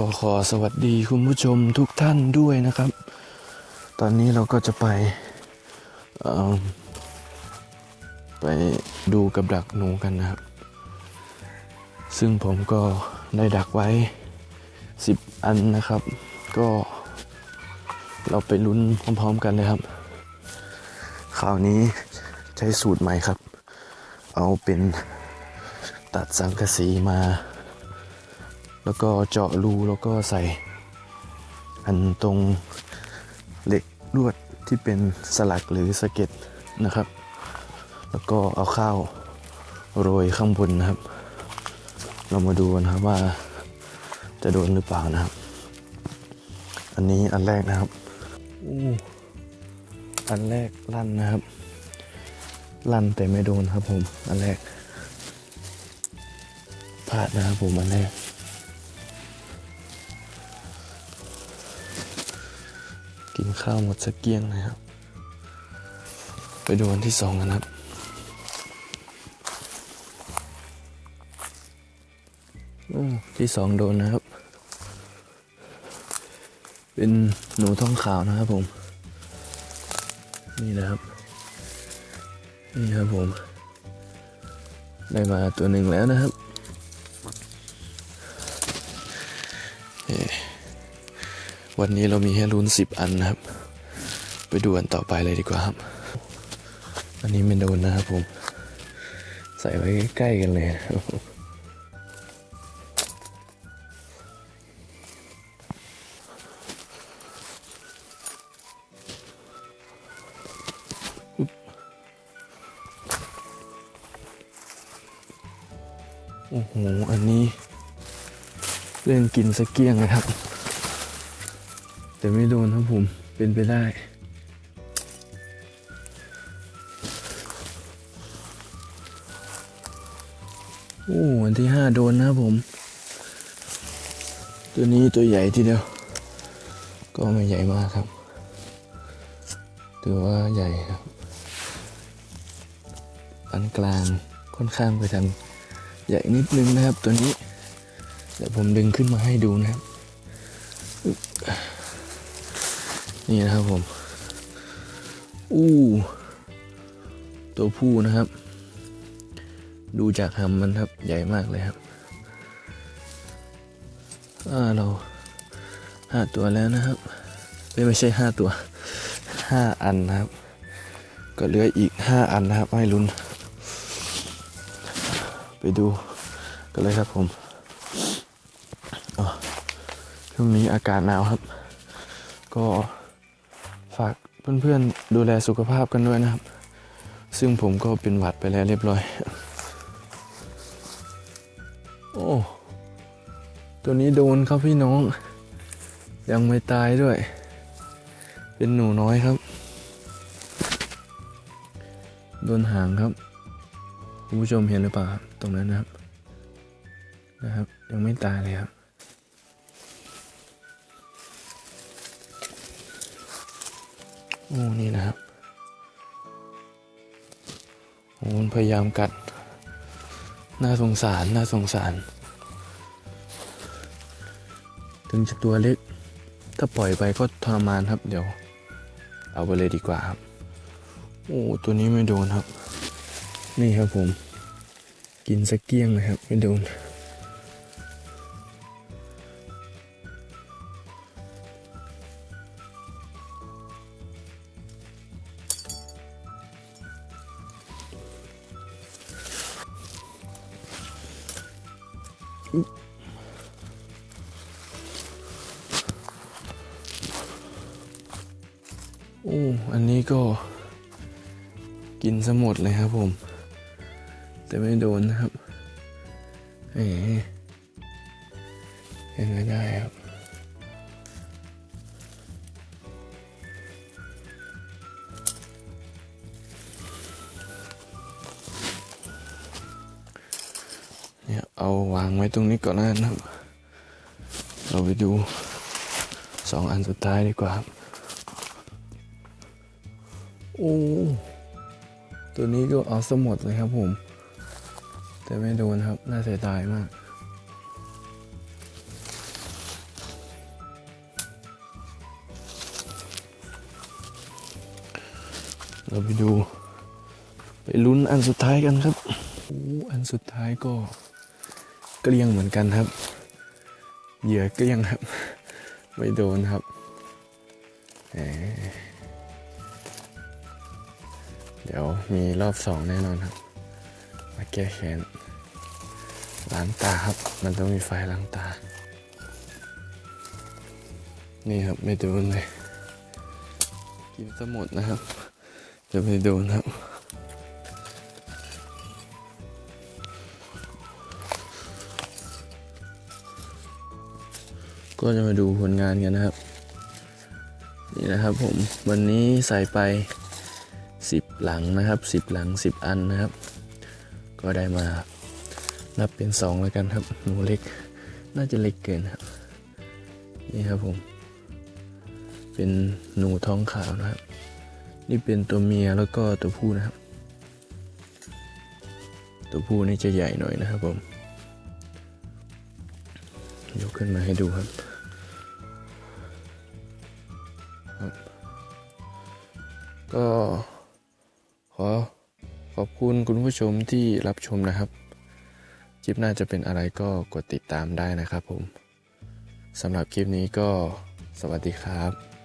ก็ขอสวัสดีคุณผู้ชมทุกท่านด้วยนะครับ ตอนนี้เราก็จะไปไปดูกับดักหนูกันนะครับ ซึ่งผมก็ได้ดักไว้ 10 อันนะครับ ก็เราไปลุ้นพร้อมๆกันเลยครับคราวนี้ใช้สูตรใหม่ครับ เอาเป็นตัดสังกะสีมา แล้วก็เจาะรูแล้วก็ใส่ อันตรงเหล็กลวดที่เป็นสลักหรือสะเก็ดนะครับ แล้วก็เอาข้าวโรยข้างบนนะครับ เรามาดูนะครับว่าจะโดนหรือเปล่านะครับ อันนี้อันแรกนะครับอู้อันแรกลั่นนะครับ ลั่นแต่ไม่โดนครับผม อันแรกพลาดนะครับผมอันแรก กินข้าวหมดสักเกี้ยงนะครับ ไปดูอันที่สองกันครับอืมที่สองโดนนะครับ เป็นหนูท้องขาวนะครับผม นี่นะครับ นี่ครับผม ได้มาตัวหนึ่งแล้วนะครับ วันนี้เรามีให้ลุ้นสิบอันนะครับ ไปดูอันต่อไปเลยดีกว่าครับ อันนี้ไม่โดนนะครับผม ใส่ไว้ใกล้ๆกันเลยโอ้โห อันนี้ เล่นกินสกเกียงเลยครับ แต่ไม่โดนครับผม เป็นไปได้โอ้อันที่ห้าโดนนะครับผม ตัวนี้ตัวใหญ่ทีเดียว ก็ไม่ใหญ่มากครับถือว่าใหญ่ครับปานกลางค่อนข้างไปทางใหญ่นิดนึงนะครับตัวนี้เดี๋ยวผมดึงขึ้นมาให้ดูนะครับ นี่นะครับผม อู้ ตัวผู้นะครับ ดูจากหำมันครับ ใหญ่มากเลยครับอ่าเราห้าตัวแล้วนะครับไม่ไม่ใช่ห้าตัวห้าอันนะครับ ก็เหลืออีกห้าอันนะครับ ให้ลุ้น ไปดูกันเลยครับผมอ๋อช่วงนี้อากาศหนาวครับ ก็ ฝากเพื่อนๆดูแลสุขภาพกันด้วยนะครับ ซึ่งผมก็เป็นหวัดไปแล้วเรียบร้อย โอ้ ตัวนี้โดนครับพี่น้อง ยังไม่ตายด้วย เป็นหนูน้อยครับ โดนหางครับ คุณผู้ชมเห็นหรือเปล่าตรงนั้นนะครับ นะครับ ยังไม่ตายเลยครับ โอ้นี่นะครับโอ้มันพยายามกัด น่าสงสาร น่าสงสาร ถึงจะตัวเล็ก ถ้าปล่อยไปก็ทรมานครับ เดี๋ยว เอาไปเลยดีกว่าครับ โอ้ ตัวนี้ไม่โดนครับ นี่ครับผม กินสักเกี้ยงเลยครับ ไม่โดน โอ้ อันนี้ก็กินซะหมดเลยครับผม แต่ไม่โดนนะครับเอ๋ยังไงได้ครับ เอาวางไว้ตรงนี้ก่อนนะครับ เราไปดูสองอันสุดท้ายดีกว่าครับโอ้ตัวนี้ก็เอาสมดเลยครับผม แต่ไม่โดนครับ น่าเสียดายมาก เราไปดู ไปลุ้นอันสุดท้ายกันครับ อันสุดท้ายก็ เกลี้ยงเหมือนกันครับ เหยื่อเกลี้ยงครับ ไม่โดนครับ เดี๋ยวมีรอบสองแน่นอนครับ มาแก้แค้นล้างตาครับ มันต้องมีไฟล้างตา นี่ครับไม่โดนเลย กินซะหมดนะครับ จะไม่โดนครับ ก็จะมาดูผลงานกันนะครับ นี่นะครับผมวันนี้ใส่ไป 10 หลังนะครับ 10 หลัง 10 อันนะครับ ก็ได้มานับเป็น 2 แล้วกันครับ หนูเล็กน่าจะเล็กเกินครับ นี่ครับผม เป็นหนูท้องขาวนะครับ นี่เป็นตัวเมียแล้วก็ตัวผู้นะครับ ตัวผู้นี่จะใหญ่หน่อยนะครับผม ยกขึ้นมาให้ดูครับครับ ก็ขอขอบคุณคุณผู้ชมที่รับชมนะครับคลิปหน้าจะเป็นอะไรก็กดติดตามได้นะครับผมสำหรับคลิปนี้ก็สวัสดีครับ